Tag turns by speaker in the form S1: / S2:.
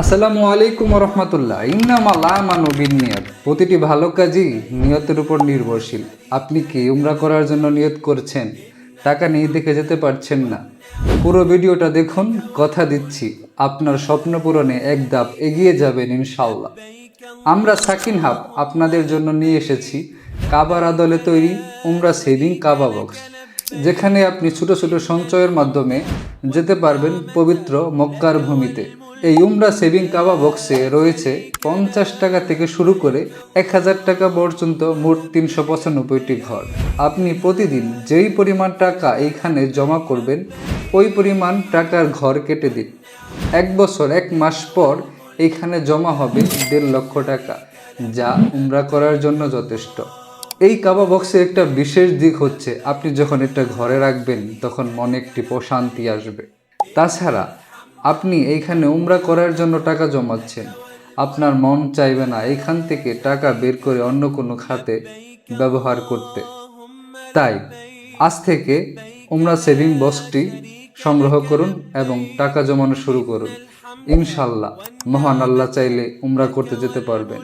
S1: আসসালামু আলাইকুম রহমতুল্লাহ ইন্নামাল আমানু বিনিয়ত। প্রতিটি ভালো কাজই নিয়তের উপর নির্ভরশীল। আপনি কি উমরা করার জন্য নিয়ত করছেন? টাকা নিয়ে দেখে যেতে পারছেন না। পুরো ভিডিওটা দেখুন, কথা দিচ্ছি। আপনার স্বপ্ন পূরণে এক ধাপ এগিয়ে যাবেন ইনশাল্লাহ আমরা সাকিন হাব, আপনাদের জন্য নিয়ে এসেছি কাবার আদলে তৈরি উমরা সেভিং কাবা বক্স। যেখানে আপনি ছোট ছোট সঞ্চয়ের মাধ্যমে যেতে পারবেন পবিত্র মক্কার ভূমিতে। এই উমরা সেভিং কাবা বক্সে রয়েছে পঞ্চাশ টাকা থেকে শুরু করে এক হাজার টাকা পর্যন্ত মোট তিনশো পঁচানব্বইটি ঘর। আপনি প্রতিদিন যেই পরিমাণ টাকা এইখানে জমা করবেন, ওই পরিমাণ টাকার ঘর কেটে দিন। এক বছর, এক মাস পর এইখানে জমা হবে দেড় লক্ষ টাকা, যা উমরা করার জন্য যথেষ্ট। এই কাবা বক্সের একটা বিশেষ দিক হচ্ছে, আপনি যখন এটা ঘরে রাখবেন, তখন মনে একটি প্রশান্তি আসবে। তাছাড়া আপনি এইখানে উমরা করার জন্য টাকা জমাচ্ছেন। আপনার মন চাইবে না এখান থেকে টাকা বের করে অন্য কোনো খাতে ব্যবহার করতে। তাই আজ থেকে উমরা সেভিং বক্সটি সংগ্রহ করুন এবং টাকা জমানো শুরু করুন। ইনশাল্লাহ মহান আল্লাহ চাইলে উমরা করতে যেতে পারবেন।